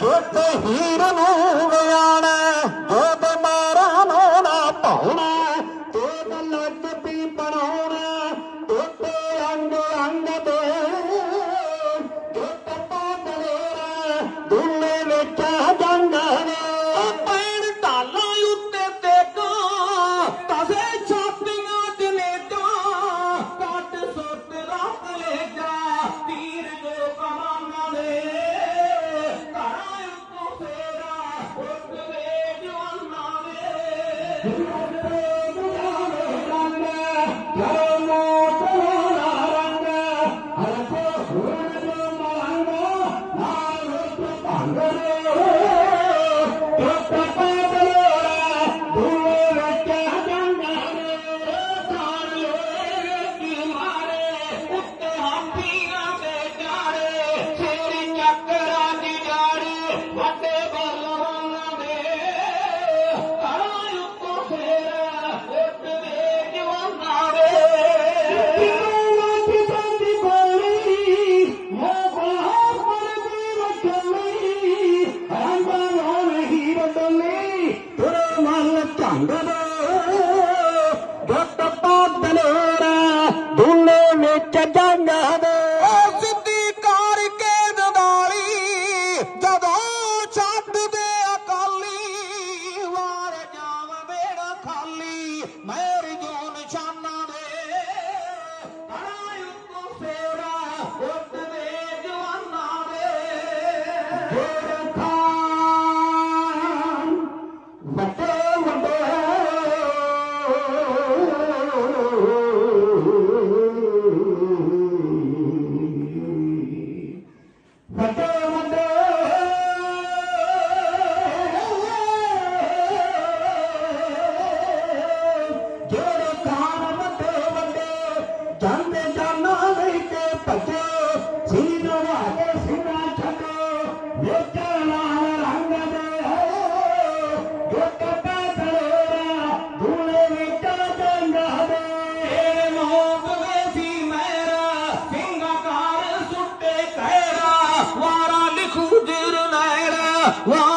ਜੋਤੇ ਹੀਰ ਨੂੰ ਵਿਆਣਾ ਜੋਤ ਮਾਰਾ ਨੂੰ ਨਾ ਪਾਉਣਾ ਤੇ ਲੱਗ ਪੀ ਬਣਾਉਣਾ ਟੋਟੇ ਅੰਗ ਅੰਗ ਦੇ ਦੇ ਉੱਤੇ ਪਾਦਲੇਰਾ ਦੁੱਲੇ ਵਿੱਚ ਜੰਗ ਦੇ। ਉਹ ਸਿੱਧੀ ਕਰਕੇ ਨਦਾਲੀ ਜਦੋਂ ਛੱਡ ਦੇ ਅਕਾਲੀ, ਵਾਰ ਜਾਵ ਵੇੜਾ ਖਾਲੀ, ਮੇਰੀ ਜੋ ਨਿਸ਼ਾਨਾ ਦੇ। ਕਣਾ ਉੱਤੋਂ ਫੇਰਾ ਉੱਤ ਦੇ ਜਵਾਨਾਂ ਦੇ। わ！